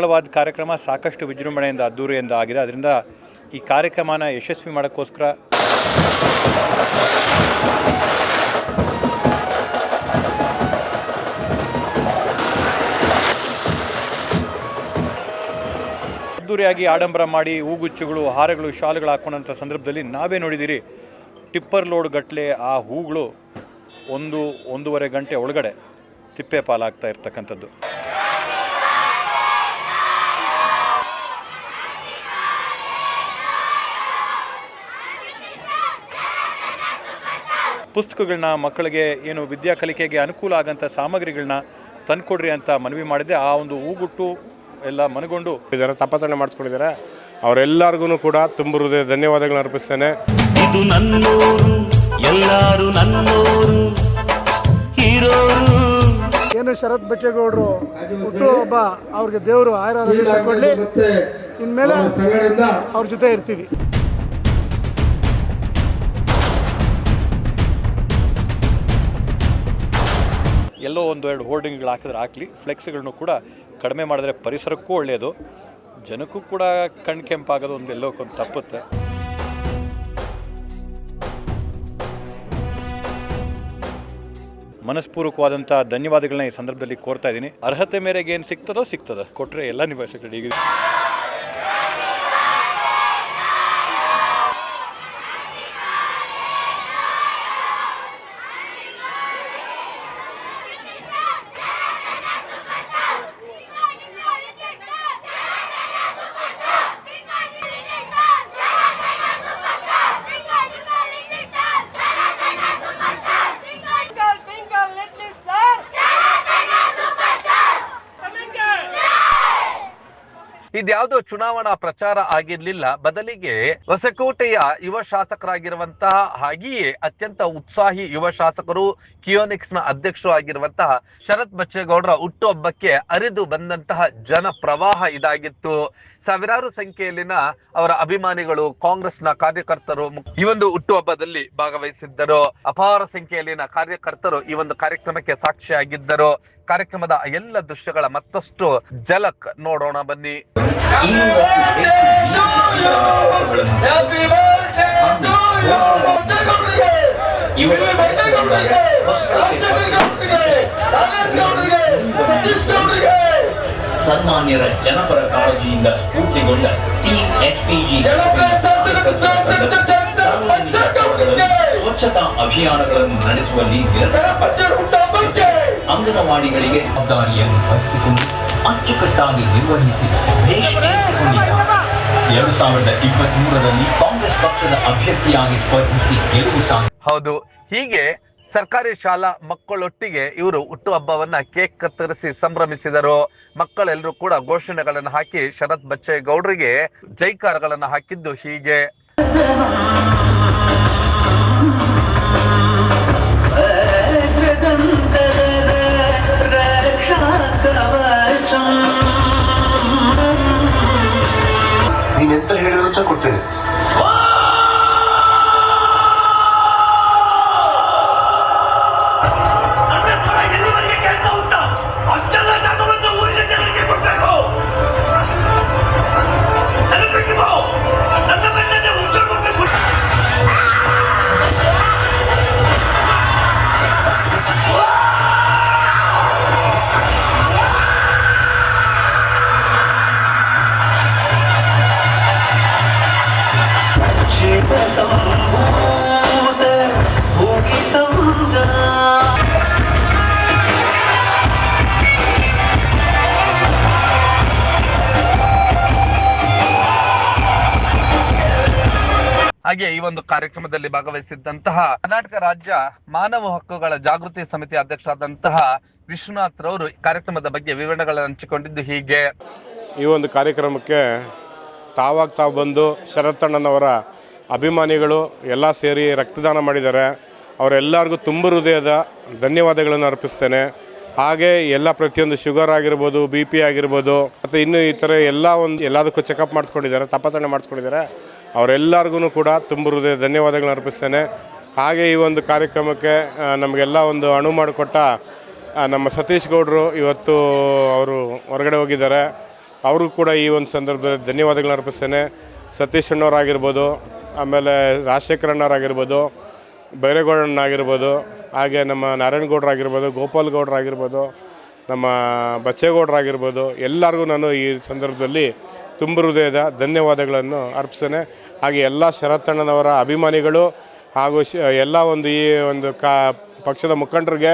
ಸರಳವಾದ ಕಾರ್ಯಕ್ರಮ ಸಾಕಷ್ಟು ವಿಜೃಂಭಣೆಯಿಂದ, ಅದ್ದೂರಿಯಿಂದ ಆಗಿದೆ. ಅದರಿಂದ ಈ ಕಾರ್ಯಕ್ರಮನ ಯಶಸ್ವಿ ಮಾಡೋಕ್ಕೋಸ್ಕರ ಅದ್ದೂರಿಯಾಗಿ ಆಡಂಬರ ಮಾಡಿ ಹೂಗುಚ್ಚುಗಳು ಹಾರಗಳು, ಶಾಲುಗಳು ಹಾಕೊಂಡಂಥ ಸಂದರ್ಭದಲ್ಲಿ ನಾವೇ ನೋಡಿದ್ದೀರಿ, ಟಿಪ್ಪರ್ ಲೋಡ್ ಗಟ್ಟಲೆ ಆ ಹೂಗಳು ಒಂದು ಒಂದೂವರೆ ಗಂಟೆ ಒಳಗಡೆ ತಿಪ್ಪೆ ಪಾಲಾಗ್ತಾ ಇರ್ತಕ್ಕಂಥದ್ದು. ಪುಸ್ತಕಗಳನ್ನ ಮಕ್ಕಳಿಗೆ ಏನು ವಿದ್ಯಾ ಕಲಿಕೆಗೆ ಅನುಕೂಲ ಆಗಂಥ ಸಾಮಗ್ರಿಗಳನ್ನ ತಂದುಕೊಡ್ರಿ ಅಂತ ಮನವಿ ಮಾಡಿದೆ ಆ ಒಂದು ಹೂಗುಟ್ಟು ಎಲ್ಲ ಮನಗೊಂಡು ಇದ್ದಾರೆ ತಪಾಸಣೆ ಮಾಡಿಸ್ಕೊಂಡಿದ್ದಾರೆ. ಅವರೆಲ್ಲರಿಗೂ ಕೂಡ ತುಂಬ ಹೃದಯ ಧನ್ಯವಾದಗಳನ್ನ ಅರ್ಪಿಸ್ತೇನೆ. ಇದು ನನ್ನೂರು ಎಲ್ಲಾರು ನನ್ನೂರು ಹೀರೋರು. ಏನು ಶರತ್ ಬಚ್ಚೇಗೌಡರು ಹುಟ್ಟುಹಬ್ಬ ಅವ್ರಿಗೆ ದೇವರು ಆಯುರ್ವೇದ ಕೊಡಲಿ ಇನ್ಮೇಲೆ ಅವ್ರ ಜೊತೆ ಇರ್ತೀವಿ. ಎಲ್ಲೋ ಒಂದು ಎರಡು ಹೋರ್ಡಿಂಗ್ಗಳು ಹಾಕಿದ್ರೆ ಹಾಕಲಿ ಫ್ಲೆಕ್ಸ್ಗಳನ್ನು ಕೂಡ ಕಡಿಮೆ ಮಾಡಿದ್ರೆ ಪರಿಸರಕ್ಕೂ ಒಳ್ಳೆಯದು ಜನಕ್ಕೂ ಕೂಡ ಕಣ್ ಕೆಂಪಾಗೋದು ಒಂದು ಎಲ್ಲೋ ಒಂದು ತಪ್ಪುತ್ತೆ. ಮನಸ್ಪೂರ್ವಕವಾದಂಥ ಧನ್ಯವಾದಗಳನ್ನ ಈ ಸಂದರ್ಭದಲ್ಲಿ ಕೋರ್ತಾ ಇದ್ದೀನಿ. ಅರ್ಹತೆ ಮೇರೆಗೆ ಏನು ಸಿಗ್ತದೋ ಸಿಗ್ತದೆ. ಕೊಟ್ಟರೆ ಎಲ್ಲ ನಿಭಾಯಿಸಕ್ಕೆ ಈಗ ಇದ್ಯಾವುದೋ ಚುನಾವಣಾ ಪ್ರಚಾರ ಆಗಿರ್ಲಿಲ್ಲ. ಬದಲಿಗೆ ಹೊಸಕೋಟೆಯ ಯುವ ಶಾಸಕರಾಗಿರುವಂತಹ ಹಾಗೆಯೇ ಅತ್ಯಂತ ಉತ್ಸಾಹಿ ಯುವ ಶಾಸಕರು ಕಿಯೋನಿಕ್ಸ್ನ ಅಧ್ಯಕ್ಷರು ಆಗಿರುವಂತಹ ಶರತ್ ಬಚ್ಚೇಗೌಡರ ಹುಟ್ಟುಹಬ್ಬಕ್ಕೆ ಅರಿದು ಬಂದಂತಹ ಜನ ಪ್ರವಾಹ ಇದಾಗಿತ್ತು. ಸಾವಿರಾರು ಸಂಖ್ಯೆಯಲ್ಲಿನ ಅವರ ಅಭಿಮಾನಿಗಳು ಕಾಂಗ್ರೆಸ್ನ ಕಾರ್ಯಕರ್ತರು ಈ ಒಂದು ಹುಟ್ಟುಹಬ್ಬದಲ್ಲಿ ಭಾಗವಹಿಸಿದ್ದರು. ಅಪಾರ ಸಂಖ್ಯೆಯಲ್ಲಿನ ಕಾರ್ಯಕರ್ತರು ಈ ಒಂದು ಕಾರ್ಯಕ್ರಮಕ್ಕೆ ಸಾಕ್ಷಿಯಾಗಿದ್ದರು. ಕಾರ್ಯಕ್ರಮದ ಎಲ್ಲ ದೃಶ್ಯಗಳ ಮತ್ತಷ್ಟು ಜಲಕ್ ನೋಡೋಣ ಬನ್ನಿ. ಸನ್ಮಾನ್ಯರ ಜನಪರ ಕಾಳಜಿಯಿಂದ ಸ್ಫೂರ್ತಿಗೊಂಡ ಟೀಮ್ ಎಸ್ಪಿಜಿ ಸ್ವಚ್ಛತಾ ಅಭಿಯಾನಗಳನ್ನು ನಡೆಸುವಲ್ಲಿ ಅಂಗನವಾಡಿಗಳಿಗೆ ಜವಾಬ್ದಾರಿಯನ್ನು ವಹಿಸಿಕೊಂಡು ಅಚ್ಚುಕಟ್ಟಾಗಿ ನಿರ್ವಹಿಸಿ ಎನಿಸಿಕೊಂಡಿದ್ದಾರೆ ಎರಡು ಸಾವಿರದ ಇಪ್ಪತ್ತ್ ಮೂರರಲ್ಲಿ ಕಾಂಗ್ರೆಸ್ ಪಕ್ಷದ ಅಭ್ಯರ್ಥಿಯಾಗಿ ಸ್ಪರ್ಧಿಸಿ ಗೆಲುವು ಹೌದು, ಹೀಗೆ ಸರ್ಕಾರಿ ಶಾಲಾ ಮಕ್ಕಳೊಟ್ಟಿಗೆ ಇವರು ಹುಟ್ಟುಹಬ್ಬವನ್ನ ಕೇಕ್ ಕತ್ತರಿಸಿ ಸಂಭ್ರಮಿಸಿದರು. ಮಕ್ಕಳೆಲ್ಲರೂ ಕೂಡ ಘೋಷಣೆಗಳನ್ನು ಹಾಕಿ ಶರತ್ ಬಚ್ಚೇಗೌಡರಿಗೆ ಜೈಕಾರಗಳನ್ನು ಹಾಕಿದ್ದು ಹೀಗೆ. ಹಾಗೆ ಈ ಒಂದು ಕಾರ್ಯಕ್ರಮದಲ್ಲಿ ಭಾಗವಹಿಸಿದ್ದಂತಹ ಕರ್ನಾಟಕ ರಾಜ್ಯ ಮಾನವ ಹಕ್ಕುಗಳ ಜಾಗೃತಿ ಸಮಿತಿ ಅಧ್ಯಕ್ಷರಾದಂತಹ ವಿಶ್ವನಾಥ್ ರವರು ಕಾರ್ಯಕ್ರಮದ ಬಗ್ಗೆ ವಿವರಣೆಗಳನ್ನು ಹಂಚಿಕೊಂಡಿದ್ದು ಹೀಗೆ. ಈ ಒಂದು ಕಾರ್ಯಕ್ರಮಕ್ಕೆ ತಾವಾಗ ತಾವು ಬಂದು ಶರತ್ತಣ್ಣನವರ ಅಭಿಮಾನಿಗಳು ಎಲ್ಲ ಸೇರಿ ರಕ್ತದಾನ ಮಾಡಿದ್ದಾರೆ. ಅವರೆಲ್ಲರಿಗೂ ತುಂಬ ಹೃದಯದ ಧನ್ಯವಾದಗಳನ್ನು ಅರ್ಪಿಸ್ತೇನೆ. ಹಾಗೆ ಎಲ್ಲ ಪ್ರತಿಯೊಂದು ಶುಗರ್ ಆಗಿರ್ಬೋದು, ಬಿ ಪಿ ಆಗಿರ್ಬೋದು, ಮತ್ತು ಇನ್ನು ಈ ಥರ ಎಲ್ಲ ಒಂದು ಎಲ್ಲದಕ್ಕೂ ಚೆಕಪ್ ಮಾಡಿಸ್ಕೊಂಡಿದ್ದಾರೆ, ತಪಾಸಣೆ ಮಾಡಿಸ್ಕೊಂಡಿದ್ದಾರೆ. ಅವರೆಲ್ಲರಿಗೂ ಕೂಡ ತುಂಬ ಹೃದಯ ಧನ್ಯವಾದಗಳನ್ನ ಅರ್ಪಿಸ್ತೇನೆ. ಹಾಗೆ ಈ ಒಂದು ಕಾರ್ಯಕ್ರಮಕ್ಕೆ ನಮಗೆಲ್ಲ ಒಂದು ಅಣು ಮಾಡಿಕೊಟ್ಟ ನಮ್ಮ ಸತೀಶ್ ಗೌಡರು ಇವತ್ತು ಅವರು ಹೊರಗಡೆ ಹೋಗಿದ್ದಾರೆ. ಅವ್ರಿಗೂ ಕೂಡ ಈ ಒಂದು ಸಂದರ್ಭದಲ್ಲಿ ಧನ್ಯವಾದಗಳನ್ನ ಅರ್ಪಿಸ್ತೇನೆ. ಸತೀಶ್ ಅಣ್ಣವರಾಗಿರ್ಬೋದು, ಆಮೇಲೆ ರಾಜಶೇಖರ ಅಣ್ಣವರಾಗಿರ್ಬೋದು ಬೈರೇಗೌಡಣ್ಣಾಗಿರ್ಬೋದು ಹಾಗೆ ನಮ್ಮ ನಾರಾಯಣಗೌಡರಾಗಿರ್ಬೋದು ಗೋಪಾಲ್ ಗೌಡರಾಗಿರ್ಬೋದು, ನಮ್ಮ ಬಚ್ಚೇಗೌಡರಾಗಿರ್ಬೋದು, ಎಲ್ಲರಿಗೂ ನಾನು ಈ ಸಂದರ್ಭದಲ್ಲಿ ತುಂಬ ಹೃದಯದ ಧನ್ಯವಾದಗಳನ್ನು ಅರ್ಪಿಸ್ತೇನೆ. ಹಾಗೆ ಎಲ್ಲ ಶರತ್ತಣ್ಣನವರ ಅಭಿಮಾನಿಗಳು ಹಾಗೂ ಶ ಎಲ್ಲ ಒಂದು ಈ ಒಂದು ಕಾ ಪಕ್ಷದ ಮುಖಂಡರಿಗೆ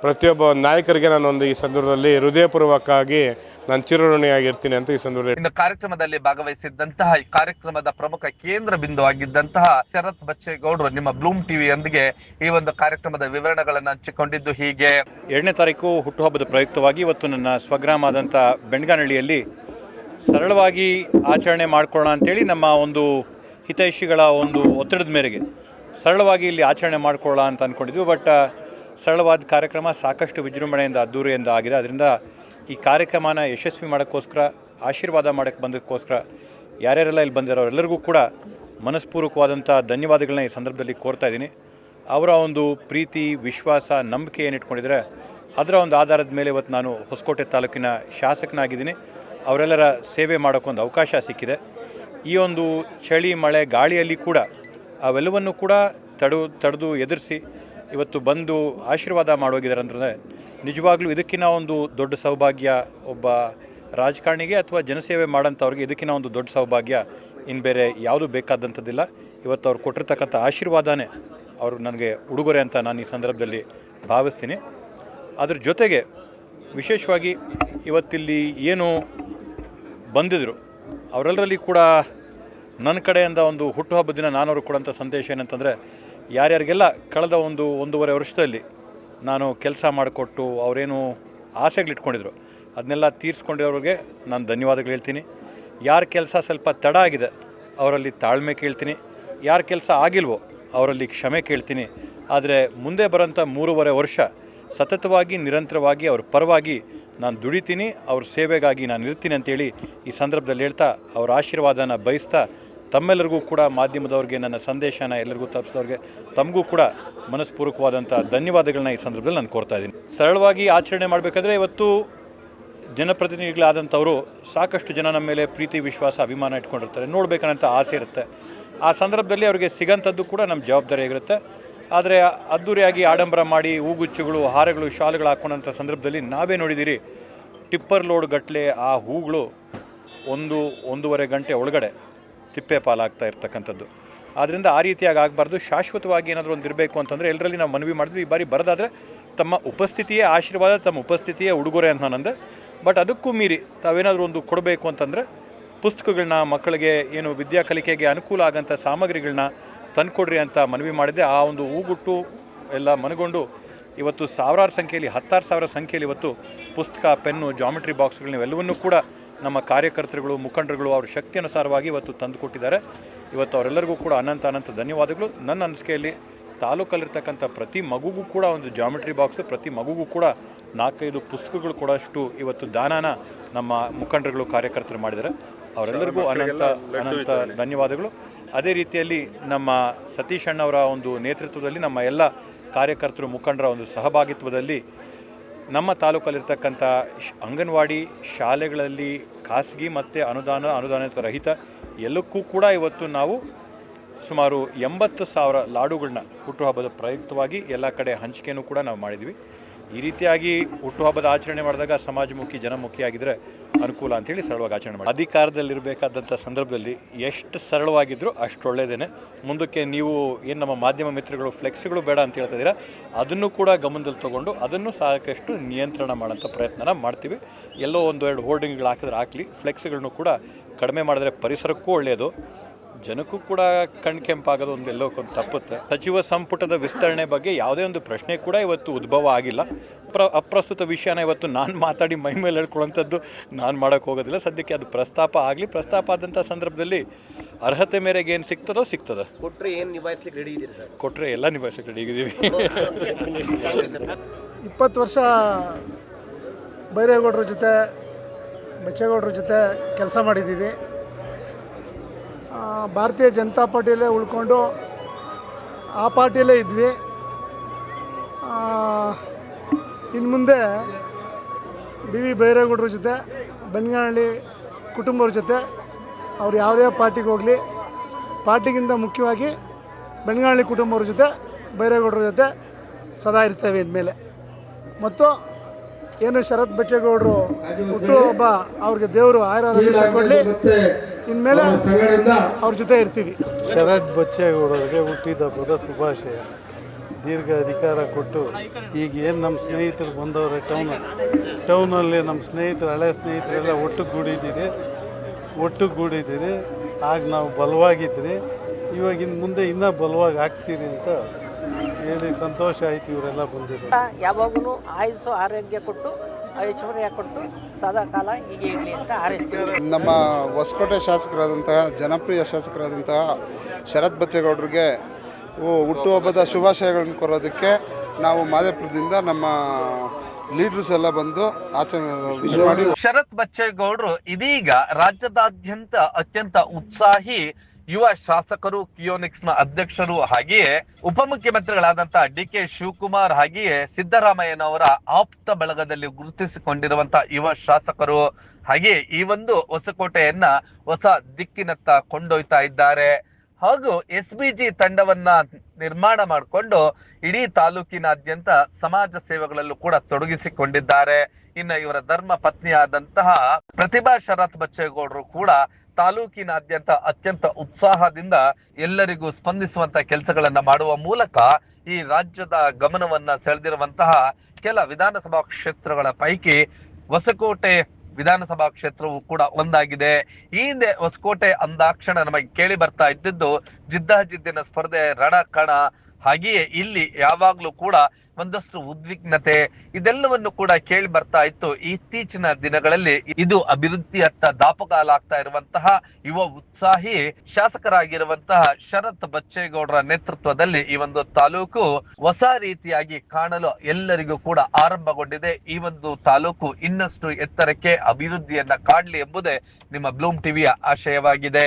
ಪ್ರತಿಯೊಬ್ಬ ನಾಯಕರಿಗೆ ನಾನೊಂದು ಈ ಸಂದರ್ಭದಲ್ಲಿ ಹೃದಯಪೂರ್ವಕವಾಗಿ ನಾನು ಚಿರಋಣಿಯಾಗಿರ್ತೀನಿ ಅಂತ ಈ ಸಂದರ್ಭದಲ್ಲಿ ಇನ್ನು ಕಾರ್ಯಕ್ರಮದಲ್ಲಿ ಭಾಗವಹಿಸಿದ್ದಂತಹ ಈ ಕಾರ್ಯಕ್ರಮದ ಪ್ರಮುಖ ಕೇಂದ್ರ ಬಿಂದು ಆಗಿದ್ದಂತಹ ಶರತ್ ಬಚ್ಚೇಗೌಡರು ನಿಮ್ಮ ಬ್ಲೂಮ್ ಟಿವಿಯೊಂದಿಗೆ ಈ ಒಂದು ಕಾರ್ಯಕ್ರಮದ ವಿವರಣೆಗಳನ್ನು ಹಂಚಿಕೊಂಡಿದ್ದು ಹೀಗೆ. ಎರಡನೇ ತಾರೀಕು ಹುಟ್ಟುಹಬ್ಬದ ಪ್ರಯುಕ್ತವಾಗಿ ಇವತ್ತು ನನ್ನ ಸ್ವಗ್ರಾಮ ಆದಂತಹ ಬೆಣ್ಗಾನಹಳ್ಳಿಯಲ್ಲಿ ಸರಳವಾಗಿ ಆಚರಣೆ ಮಾಡ್ಕೊಳ್ಳೋಣ ಅಂತೇಳಿ ನಮ್ಮ ಒಂದು ಹಿತೈಷಿಗಳ ಒಂದು ಒತ್ತಡದ ಮೇರೆಗೆ ಸರಳವಾಗಿ ಇಲ್ಲಿ ಆಚರಣೆ ಮಾಡ್ಕೊಳ್ಳೋಣ ಅಂತ ಅಂದ್ಕೊಂಡಿದ್ವಿ ಬಟ್ ಸರಳವಾದ ಕಾರ್ಯಕ್ರಮ ಸಾಕಷ್ಟು ವಿಜೃಂಭಣೆಯಿಂದ, ಅದ್ದೂರಿಯಿಂದ ಆಗಿದೆ. ಅದರಿಂದ ಈ ಕಾರ್ಯಕ್ರಮನ ಯಶಸ್ವಿ ಮಾಡೋಕ್ಕೋಸ್ಕರ, ಆಶೀರ್ವಾದ ಮಾಡೋಕ್ಕೆ ಬಂದಕ್ಕೋಸ್ಕರ ಯಾರ್ಯಾರೆಲ್ಲ ಇಲ್ಲಿ ಬಂದಿರೋ ಎಲ್ಲರಿಗೂ ಕೂಡ ಮನಸ್ಪೂರ್ವಕವಾದಂಥ ಧನ್ಯವಾದಗಳನ್ನ ಈ ಸಂದರ್ಭದಲ್ಲಿ ಕೋರ್ತಾ ಇದ್ದೀನಿ. ಅವರ ಒಂದು ಪ್ರೀತಿ, ವಿಶ್ವಾಸ, ನಂಬಿಕೆ ಏನಿಟ್ಕೊಂಡಿದ್ರೆ ಅದರ ಒಂದು ಆಧಾರದ ಮೇಲೆ ಇವತ್ತು ನಾನು ಹೊಸಕೋಟೆ ತಾಲೂಕಿನ ಶಾಸಕನಾಗಿದ್ದೀನಿ. ಅವರೆಲ್ಲರ ಸೇವೆ ಮಾಡೋಕ್ಕೊಂದು ಅವಕಾಶ ಸಿಕ್ಕಿದೆ. ಈ ಒಂದು ಚಳಿ, ಮಳೆ, ಗಾಳಿಯಲ್ಲಿ ಕೂಡ ಅವೆಲ್ಲವನ್ನು ಕೂಡ ತಡು, ತಡೆದು ಎದುರಿಸಿ ಇವತ್ತು ಬಂದು ಆಶೀರ್ವಾದ ಮಾಡೋಗಿದ್ದಾರೆ ಅಂದರೆ ನಿಜವಾಗ್ಲೂ ಇದಕ್ಕಿಂತ ಒಂದು ದೊಡ್ಡ ಸೌಭಾಗ್ಯ ಒಬ್ಬ ರಾಜಕಾರಣಿಗೆ ಅಥವಾ ಜನಸೇವೆ ಮಾಡೋಂಥವ್ರಿಗೆ ಇದಕ್ಕಿಂತ ಒಂದು ದೊಡ್ಡ ಸೌಭಾಗ್ಯ ಇನ್ನು ಬೇರೆ ಯಾವುದು ಬೇಕಾದಂಥದ್ದಿಲ್ಲ. ಇವತ್ತು ಅವ್ರು ಕೊಟ್ಟಿರ್ತಕ್ಕಂಥ ಆಶೀರ್ವಾದನೇ ಅವರು ನನಗೆ ಉಡುಗೊರೆ ಅಂತ ನಾನು ಈ ಸಂದರ್ಭದಲ್ಲಿ ಭಾವಿಸ್ತೀನಿ. ಅದ್ರ ಜೊತೆಗೆ ವಿಶೇಷವಾಗಿ ಇವತ್ತಿಲ್ಲಿ ಏನು ಬಂದಿದ್ದರು ಅವರೆಲ್ಲರಲ್ಲಿ ಕೂಡ ನನ್ನ ಕಡೆಯಿಂದ ಒಂದು ಹುಟ್ಟುಹಬ್ಬದ ದಿನ ನಾನವರು ಕೊಡೋಂಥ ಸಂದೇಶ ಏನಂತಂದರೆ, ಯಾರ್ಯಾರಿಗೆಲ್ಲ ಕಳೆದ ಒಂದು ಒಂದೂವರೆ ವರ್ಷದಲ್ಲಿ ನಾನು ಕೆಲಸ ಮಾಡಿಕೊಟ್ಟು ಅವರೇನು ಆಸೆಗಳಿಟ್ಕೊಂಡಿದ್ರು ಅದನ್ನೆಲ್ಲ ತೀರಿಸ್ಕೊಂಡಿರೋರಿಗೆ ನಾನು ಧನ್ಯವಾದಗಳು ಹೇಳ್ತೀನಿ. ಯಾರ ಕೆಲಸ ಸ್ವಲ್ಪ ತಡ ಆಗಿದೆ, ಅವರಲ್ಲಿ ತಾಳ್ಮೆ ಕೇಳ್ತೀನಿ. ಯಾರ ಕೆಲಸ ಆಗಿಲ್ವೋ, ಅವರಲ್ಲಿ ಕ್ಷಮೆ ಕೇಳ್ತೀನಿ. ಆದರೆ ಮುಂದೆ ಬರೋಂಥ ಮೂರುವರೆ ವರ್ಷ ಸತತವಾಗಿ, ನಿರಂತರವಾಗಿ ಅವ್ರ ಪರವಾಗಿ ನಾನು ದುಡಿತೀನಿ, ಅವ್ರ ಸೇವೆಗಾಗಿ ನಾನು ಇರ್ತೀನಿ ಅಂತೇಳಿ ಈ ಸಂದರ್ಭದಲ್ಲಿ ಹೇಳ್ತಾ ಅವರ ಆಶೀರ್ವಾದನ ಬಯಸ್ತಾ ತಮ್ಮೆಲ್ಲರಿಗೂ ಕೂಡ ಮಾಧ್ಯಮದವ್ರಿಗೆ ನನ್ನ ಸಂದೇಶನ ಎಲ್ಲರಿಗೂ ತಲುಪಿಸೋರಿಗೆ ತಮಗೂ ಕೂಡ ಮನಸ್ಪೂರ್ವಕವಾದಂಥ ಧನ್ಯವಾದಗಳನ್ನ ಈ ಸಂದರ್ಭದಲ್ಲಿ ನಾನು ಕೋರ್ತಾ ಇದ್ದೀನಿ. ಸರಳವಾಗಿ ಆಚರಣೆ ಮಾಡಬೇಕಾದ್ರೆ ಇವತ್ತು ಜನಪ್ರತಿನಿಧಿಗಳಾದಂಥವರು ಸಾಕಷ್ಟು ಜನ ನಮ್ಮ ಮೇಲೆ ಪ್ರೀತಿ, ವಿಶ್ವಾಸ, ಅಭಿಮಾನ ಇಟ್ಕೊಂಡಿರ್ತಾರೆ. ನೋಡ್ಬೇಕನ್ನಂಥ ಆಸೆ ಇರುತ್ತೆ. ಆ ಸಂದರ್ಭದಲ್ಲಿ ಅವರಿಗೆ ಸಿಗಂಥದ್ದು ಕೂಡ ನಮ್ಮ ಜವಾಬ್ದಾರಿಯಾಗಿರುತ್ತೆ ಆದರೆ ಅದ್ದೂರಿಯಾಗಿ ಆಡಂಬರ ಮಾಡಿ ಹೂಗುಚ್ಚುಗಳು ಹಾರಗಳು, ಶಾಲುಗಳು ಹಾಕ್ಕೊಂಡಂಥ ಸಂದರ್ಭದಲ್ಲಿ ನಾವೇ ನೋಡಿದ್ದೀರಿ, ಟಿಪ್ಪರ್ ಲೋಡ್ ಗಟ್ಟಲೆ ಆ ಹೂಗಳು ಒಂದು, ಒಂದೂವರೆ ಗಂಟೆ ಒಳಗಡೆ ತಿಪ್ಪೆ ಪಾಲಾಗ್ತಾ ಇರ್ತಕ್ಕಂಥದ್ದು. ಆದ್ದರಿಂದ ಆ ರೀತಿಯಾಗಿ ಆಗಬಾರ್ದು. ಶಾಶ್ವತವಾಗಿ ಏನಾದರೂ ಒಂದು ಇರಬೇಕು ಅಂತಂದರೆ ಎಲ್ಲರಲ್ಲಿ ನಾವು ಮನವಿ ಮಾಡಿದ್ವಿ. ಈ ಬಾರಿ ಬರೋದಾದರೆ ತಮ್ಮ ಉಪಸ್ಥಿತಿಯೇ ಆಶೀರ್ವಾದ, ತಮ್ಮ ಉಪಸ್ಥಿತಿಯೇ ಉಡುಗೊರೆ ಅಂತ ನಾನಂದೆ. ಬಟ್ ಅದಕ್ಕೂ ಮೀರಿ ತಾವೇನಾದರೂ ಒಂದು ಕೊಡಬೇಕು ಅಂತಂದರೆ ಪುಸ್ತಕಗಳನ್ನ ಮಕ್ಕಳಿಗೆ ಏನು ವಿದ್ಯಾ ಕಲಿಕೆಗೆ ಅನುಕೂಲ ಆಗೋಂಥ ಸಾಮಗ್ರಿಗಳನ್ನ ತಂದುಕೊಡ್ರಿ ಅಂತ ಮನವಿ ಮಾಡಿದೆ. ಆ ಒಂದು ಹೂಗುಟ್ಟು ಎಲ್ಲ ಮನಗೊಂಡು ಇವತ್ತು ಸಾವಿರಾರು ಸಂಖ್ಯೆಯಲ್ಲಿ ಹತ್ತಾರು ಸಾವಿರ ಸಂಖ್ಯೆಯಲ್ಲಿ ಇವತ್ತು ಪುಸ್ತಕ ಪೆನ್ನು ಜಾಮಿಟ್ರಿ ಬಾಕ್ಸ್ಗಳನ್ನ ಇವೆಲ್ಲವನ್ನೂ ಕೂಡ ನಮ್ಮ ಕಾರ್ಯಕರ್ತರುಗಳು ಮುಖಂಡರುಗಳು ಅವ್ರ ಶಕ್ತಿಯನುಸಾರವಾಗಿ ಇವತ್ತು ತಂದು ಕೊಟ್ಟಿದ್ದಾರೆ. ಇವತ್ತು ಅವರೆಲ್ಲರಿಗೂ ಕೂಡ ಅನಂತ ಅನಂತ ಧನ್ಯವಾದಗಳು. ನನ್ನ ಅನಿಸಿಕೆಯಲ್ಲಿ ತಾಲೂಕಲ್ಲಿರ್ತಕ್ಕಂಥ ಪ್ರತಿ ಮಗುಗೂ ಕೂಡ ಒಂದು ಜಾಮಿಟ್ರಿ ಬಾಕ್ಸು ಪ್ರತಿ ಮಗುಗೂ ಕೂಡ ನಾಲ್ಕೈದು ಪುಸ್ತಕಗಳು ಕೊಡೋಷ್ಟು ಇವತ್ತು ದಾನನ ನಮ್ಮ ಮುಖಂಡರುಗಳು ಕಾರ್ಯಕರ್ತರು ಮಾಡಿದ್ದಾರೆ. ಅವರೆಲ್ಲರಿಗೂ ಅನಂತ ಅನಂತ ಧನ್ಯವಾದಗಳು. ಅದೇ ರೀತಿಯಲ್ಲಿ ನಮ್ಮ ಸತೀಶ್ ಅಣ್ಣವರ ಒಂದು ನೇತೃತ್ವದಲ್ಲಿ ನಮ್ಮ ಎಲ್ಲ ಕಾರ್ಯಕರ್ತರು ಮುಖಂಡರ ಒಂದು ಸಹಭಾಗಿತ್ವದಲ್ಲಿ ನಮ್ಮ ತಾಲೂಕಲ್ಲಿರ್ತಕ್ಕಂಥ ಅಂಗನವಾಡಿ ಶಾಲೆಗಳಲ್ಲಿ ಖಾಸಗಿ ಮತ್ತು ಅನುದಾನ ಅನುದಾನಿತ ರಹಿತ ಎಲ್ಲಕ್ಕೂ ಕೂಡ ಇವತ್ತು ನಾವು ಸುಮಾರು ಎಂಬತ್ತು ಸಾವಿರ ಲಾಡುಗಳನ್ನ ಹುಟ್ಟುಹಬ್ಬದ ಪ್ರಯುಕ್ತವಾಗಿ ಎಲ್ಲ ಕಡೆ ಹಂಚಿಕೆಯನ್ನು ಕೂಡ ನಾವು ಮಾಡಿದ್ವಿ ಈ ರೀತಿಯಾಗಿ ಹುಟ್ಟುಹಬ್ಬದ ಆಚರಣೆ ಮಾಡಿದಾಗ ಸಮಾಜಮುಖಿ, ಜನಮುಖಿ ಆಗಿದ್ರೆ ಅನುಕೂಲ ಅಂತೇಳಿ ಸರಳವಾಗಿ ಆಚರಣೆ ಮಾಡಿ. ಅಧಿಕಾರದಲ್ಲಿರಬೇಕಾದಂಥ ಸಂದರ್ಭದಲ್ಲಿ ಎಷ್ಟು ಸರಳವಾಗಿದ್ದರೂ ಅಷ್ಟು ಒಳ್ಳೆಯದೇನೆ. ಮುಂದಕ್ಕೆ ನೀವು ಏನು ನಮ್ಮ ಮಾಧ್ಯಮ ಮಿತ್ರಗಳು, ಫ್ಲೆಕ್ಸ್ಗಳು ಬೇಡ ಅಂತ ಹೇಳ್ತಾ ಇದ್ದೀರಾ, ಅದನ್ನು ಕೂಡ ಗಮನದಲ್ಲಿ ತಗೊಂಡು ಅದನ್ನು ಸಾಕಷ್ಟು ನಿಯಂತ್ರಣ ಮಾಡೋಂಥ ಪ್ರಯತ್ನನ ಮಾಡ್ತೀವಿ. ಎಲ್ಲೋ ಒಂದು ಎರಡು ಹೋರ್ಡಿಂಗ್ಗಳು ಹಾಕಿದ್ರೆ ಹಾಕಲಿ, ಫ್ಲೆಕ್ಸ್ಗಳನ್ನು ಕೂಡ ಕಡಿಮೆ ಮಾಡಿದ್ರೆ ಪರಿಸರಕ್ಕೂ ಒಳ್ಳೆಯದು. ಜನಕ್ಕೂ ಕೂಡ ಕಣ್ ಕೆಂಪಾಗೋದು ಒಂದು ಎಲ್ಲೋ ಒಂದು ತಪ್ಪುತ್ತೆ. ಸಚಿವ ಸಂಪುಟದ ವಿಸ್ತರಣೆ ಬಗ್ಗೆ ಯಾವುದೇ ಒಂದು ಪ್ರಶ್ನೆ ಕೂಡ ಇವತ್ತು ಉದ್ಭವ ಆಗಿಲ್ಲ. ಪ್ರ ಅಪ್ರಸ್ತುತ ವಿಷಯನ ಇವತ್ತು ನಾನು ಮಾತಾಡಿ ಮೈ ಮೇಲೆ ಹೇಳ್ಕೊಳ್ಳೋಂಥದ್ದು ನಾನು ಮಾಡೋಕ್ಕೆ ಹೋಗೋದಿಲ್ಲ. ಸದ್ಯಕ್ಕೆ ಅದು ಪ್ರಸ್ತಾಪ ಆಗಲಿ ಪ್ರಸ್ತಾಪ ಆದಂಥ ಸಂದರ್ಭದಲ್ಲಿ ಅರ್ಹತೆ ಮೇರೆಗೆ ಏನು ಸಿಗ್ತದೋ ಸಿಗ್ತದೆ. ಕೊಟ್ಟರೆ ಏನು ನಿಭಾಯಿಸ್ಲಿಕ್ಕೆ ರೆಡಿ ಇದ್ದೀರಿ ಸರ್? ಕೊಟ್ಟರೆ ಎಲ್ಲ ನಿಭಾಯಿಸ್ಲಿಕ್ಕೆ ರೆಡಿ ಇದ್ದೀವಿ. ಇಪ್ಪತ್ತು ವರ್ಷ ಬೈರೇಗೌಡರ ಜೊತೆ ಬಚ್ಚೇಗೌಡರ ಜೊತೆ ಕೆಲಸ ಮಾಡಿದ್ದೀವಿ. ಭಾರತೀಯ ಜನತಾ ಪಾರ್ಟಿಯಲ್ಲೇ ಉಳ್ಕೊಂಡು ಆ ಪಾರ್ಟಿಯಲ್ಲೇ ಇದ್ವಿ. ಇನ್ನು ಮುಂದೆ ಬಿ ವಿ ಬೈರೇಗೌಡರ ಜೊತೆ ಬನ್ಗಾನಹಳ್ಳಿ ಕುಟುಂಬವ್ರ ಜೊತೆ ಅವ್ರು ಯಾವುದೇ ಪಾರ್ಟಿಗೆ ಹೋಗಲಿ. ಪಾರ್ಟಿಗಿಂತ ಮುಖ್ಯವಾಗಿ ಬೆಣಗಾಳಿ ಕುಟುಂಬವ್ರ ಜೊತೆ ಬೈರೇಗೌಡರ ಜೊತೆ ಸದಾ ಇರ್ತೇವೆ ಇನ್ಮೇಲೆ. ಮತ್ತು ಏನು ಶರತ್ ಬಚ್ಚೇಗೌಡರು ಹುಟ್ಟುಹಬ್ಬ ಅವ್ರಿಗೆ ದೇವರು ಆಯುರ್ವೇದ ಕೊಡಲಿ ಇನ್ಮೇಲೆ ಅವ್ರ ಜೊತೆ ಇರ್ತೀವಿ. ಶರತ್ ಬಚ್ಚೇಗೌಡರಿಗೆ ಹುಟ್ಟಿದಬ್ಬದ ಶುಭಾಶಯ. ದೀರ್ಘ ಅಧಿಕಾರ ಕೊಟ್ಟು ಈಗ ಏನು ನಮ್ಮ ಸ್ನೇಹಿತರು ಬಂದವರೆ ಟೌನ್ ಟೌನಲ್ಲಿ ನಮ್ಮ ಸ್ನೇಹಿತರು ಹಳೆ ಸ್ನೇಹಿತರೆಲ್ಲ ಒಟ್ಟುಗೂಡಿದ್ದೀರಿ. ಒಟ್ಟುಗೂಡಿದ್ದೀರಿ. ಆಗ ನಾವು ಬಲವಾಗಿದ್ರಿ. ಇವಾಗಿನ ಮುಂದೆ ಇನ್ನೂ ಬಲವಾಗಿ ಆಗ್ತೀರಿ ಅಂತ ಹೇಳಿ ಸಂತೋಷ ಆಯ್ತು ಇವರೆಲ್ಲ ಬಂದಿರೋ ಯಾವಾಗೂ ಆಯುಸ್ಸು ಆರೋಗ್ಯ ಕೊಟ್ಟು ಐಶ್ವರ್ಯ ಕೊಟ್ಟು ಸದಾ ಕಾಲ ಹೀಗೆ ಇರಲಿ ಅಂತ ಹಾರೈಸ್ತೀವಿ. ನಮ್ಮ ಹೊಸಕೋಟೆ ಶಾಸಕರಾದಂತಹ ಜನಪ್ರಿಯ ಶಾಸಕರಾದಂತಹ ಶರತ್ ಬಚ್ಚೇಗೌಡರಿಗೆ ಹುಟ್ಟುಹಬ್ಬದ ಶುಭಾಶಯಗಳನ್ನು ಕೊರೋದಕ್ಕೆ ನಾವು ಮಾದೇಪುರದಿಂದ ನಮ್ಮ ಲೀಡರ್ಸ್ ಎಲ್ಲ ಬಂದು ಆಚರಣೆ ಶರತ್ ಬಚ್ಚೇಗೌಡರು ಇದೀಗ ರಾಜ್ಯದಾದ್ಯಂತ ಅತ್ಯಂತ ಉತ್ಸಾಹಿ ಯುವ ಶಾಸಕರು ಕಿಯೋನಿಕ್ಸ್ನ ಅಧ್ಯಕ್ಷರು ಹಾಗೆಯೇ ಉಪಮುಖ್ಯಮಂತ್ರಿಗಳಾದಂತಹ ಡಿ ಕೆ ಶಿವಕುಮಾರ್ ಹಾಗೆಯೇ ಸಿದ್ದರಾಮಯ್ಯನವರ ಆಪ್ತ ಬಳಗದಲ್ಲಿ ಗುರುತಿಸಿಕೊಂಡಿರುವಂತ ಯುವ ಶಾಸಕರು ಹಾಗೆಯೇ ಈ ಒಂದು ಹೊಸಕೋಟೆಯನ್ನ ಹೊಸ ದಿಕ್ಕಿನತ್ತ ಕೊಂಡೊಯ್ತಾ ಇದ್ದಾರೆ. ಹಾಗೂ ಎಸ್ ಬಿ ಜಿ ತಂಡವನ್ನ ನಿರ್ಮಾಣ ಮಾಡಿಕೊಂಡು ಇಡೀ ತಾಲೂಕಿನಾದ್ಯಂತ ಸಮಾಜ ಸೇವೆಗಳಲ್ಲೂ ಕೂಡ ತೊಡಗಿಸಿಕೊಂಡಿದ್ದಾರೆ. ಇನ್ನು ಇವರ ಧರ್ಮ ಪತ್ನಿಯಾದಂತಹ ಪ್ರತಿಭಾ ಶರತ್ ಬಚ್ಚೇಗೌಡರು ಕೂಡ ತಾಲೂಕಿನಾದ್ಯಂತ ಅತ್ಯಂತ ಉತ್ಸಾಹದಿಂದ ಎಲ್ಲರಿಗೂ ಸ್ಪಂದಿಸುವಂತ ಕೆಲಸಗಳನ್ನ ಮಾಡುವ ಮೂಲಕ ಈ ರಾಜ್ಯದ ಗಮನವನ್ನ ಸೆಳೆದಿರುವಂತಹ ಕೆಲ ವಿಧಾನಸಭಾ ಕ್ಷೇತ್ರಗಳ ಪೈಕಿ ಹೊಸಕೋಟೆ ವಿಧಾನಸಭಾ ಕ್ಷೇತ್ರವು ಕೂಡ ಒಂದಾಗಿದೆ. ಈ ಹಿಂದೆ ಹೊಸಕೋಟೆ ಅಂದಾಕ್ಷಣ ನಮಗೆ ಕೇಳಿ ಬರ್ತಾ ಇದ್ದಿದ್ದು ಜಿದ್ದಾಜಿದ್ದಿನ ಸ್ಪರ್ಧೆ ರಣಕಣ ಹಾಗೆಯೇ ಇಲ್ಲಿ ಯಾವಾಗ್ಲೂ ಕೂಡ ಒಂದಷ್ಟು ಉದ್ವಿಗ್ನತೆ ಇದೆಲ್ಲವನ್ನು ಕೂಡ ಕೇಳಿ ಬರ್ತಾ ಇತ್ತು. ಇತ್ತೀಚಿನ ದಿನಗಳಲ್ಲಿ ಇದು ಅಭಿವೃದ್ಧಿಯತ್ತ ದಾಪುಗಾಲಾಗ್ತಾ ಇರುವಂತಹ ಯುವ ಉತ್ಸಾಹಿ ಶಾಸಕರಾಗಿರುವಂತಹ ಶರತ್ ಬಚ್ಚೇಗೌಡರ ನೇತೃತ್ವದಲ್ಲಿ ಈ ಒಂದು ತಾಲೂಕು ಹೊಸ ರೀತಿಯಾಗಿ ಕಾಣಲು ಎಲ್ಲರಿಗೂ ಕೂಡ ಆರಂಭಗೊಂಡಿದೆ. ಈ ಒಂದು ತಾಲೂಕು ಇನ್ನಷ್ಟು ಎತ್ತರಕ್ಕೆ ಅಭಿವೃದ್ಧಿಯನ್ನ ಕಾಡ್ಲಿ ಎಂಬುದೇ ನಿಮ್ಮ ಬ್ಲೂಮ್ ಟಿವಿಯ ಆಶಯವಾಗಿದೆ.